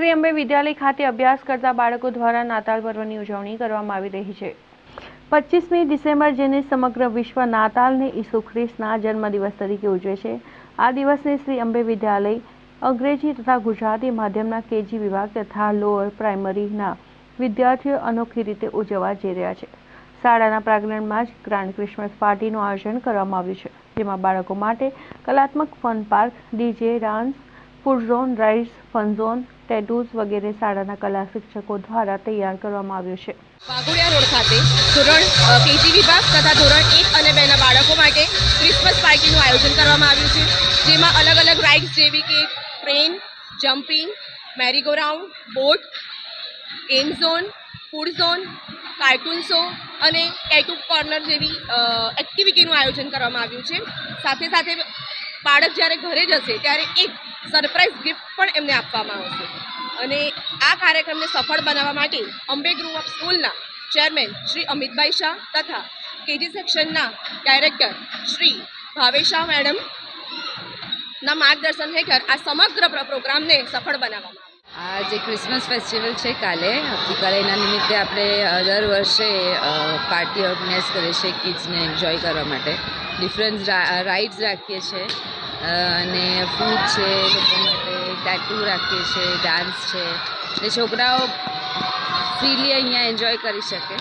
શ્રી અંબે વિદ્યાલય ખાતે અભ્યાસ કરતા બાળકો દ્વારા નાતાલ પર્વની ઉજવણી કરવામાં આવી રહી છે. પચીસમી ડિસેમ્બર જેને સમગ્ર વિશ્વ નાતાલને ઈસુ ખ્રિસ્તના જન્મદિવસ તરીકે ઉજવે છે. આ દિવસને શ્રી અંબે વિદ્યાલય, અંગ્રેજી તથા ગુજરાતી માધ્યમના કેજી વિભાગ તથા લોઅર પ્રાઇમરીના વિદ્યાર્થીઓ અનોખી રીતે ઉજવવા જઈ રહ્યા છે. શાળાના પ્રાંગણમાં જ ગ્રાન્ડ ક્રિસમસ પાર્ટીનું આયોજન કરવામાં આવ્યું છે, જેમાં બાળકો માટે કલાત્મક fun park, DJ, dance food zone rides fun zone tattoos વગેરે શાળાના કલા શિક્ષકો દ્વારા તૈયાર કરવામાં આવ્યું છે. વાઘોડિયા રોડ ખાતે ધોરણ કેજી વિભાગ તથા ધોરણ એક અને બેના બાળકો માટે ક્રિસમસ પાર્ટીનું આયોજન કરવામાં આવ્યું છે, જેમાં અલગ અલગ રાઇડ્સ જેવી કે train jumping merry go round boat game zone food zone cartoon show અને ટેટુ કોર્નર જેવી એક્ટિવિટીનું આયોજન કરવામાં આવ્યું છે. સાથે સાથે બાળક જ્યારે ઘરે જશે ત્યારે એક સરપ્રાઇઝ ગિફ્ટ પણ એમને આપવામાં આવશે. અને આ કાર્યક્રમને સફળ બનાવવા માટે અંબે ગ્રુપ ઓફ સ્કૂલના ચેરમેન શ્રી અમિતભાઈ શાહ તથા કેજી સેક્શનના ડાયરેક્ટર શ્રી ભાવેશ શાહ મેડમ ના માર્ગદર્શન હેઠળ આ સમગ્ર પ્રોગ્રામને સફળ બનાવવામાં આ જે ક્રિસમસ ફેસ્ટિવલ છે કાલે આવતીકાલે એના નિમિત્તે આપણે દર વર્ષે પાર્ટી ઓર્ગેનાઇઝ કરીએ છીએ કિડ્સને એન્જોય કરવા માટે. ડિફરન્ટ રાઇડ્સ રાખીએ છીએ. અને ફૂડ છે, લોકો માટે ટેટુ રાખીએ છીએ ડાન્સ છે. એટલે છોકરાઓ ફ્રીલી અહીંયા એન્જોય કરી શકે.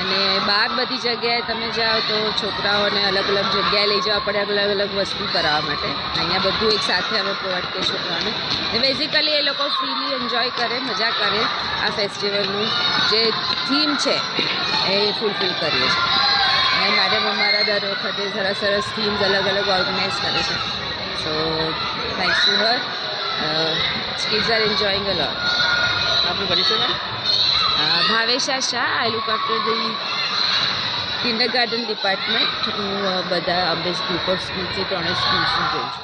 અને બહાર બધી જગ્યાએ તમે જાઓ તો છોકરાઓને અલગ અલગ જગ્યાએ લઈ જવા પડે, અલગ અલગ વસ્તુ કરાવવા માટે. અહીંયા બધું એક સાથે અમે પ્રોવાઈડ કરીએ છોકરાઓને. બેઝિકલી એ લોકો ફ્રીલી એન્જોય કરે, મજા કરે આ ફેસ્ટિવલનું જે થીમ છે, એ ફૂલફિલ કરીએ છીએ. અને મારે અમારા દર વખતે સરસ સરસ થીમ્સ અલગ અલગ ઓર્ગેનાઇઝ કરે છે. So thanks to her kids are enjoying a lot આપણું પરિચય ma'am Bhavesha Shah I look after the kindergarten department હું બધા અંબેસ ગ્રુપ ઓફ સ્કૂલ એ ત્રણેય સ્કૂલ્સનું જોઉં છું.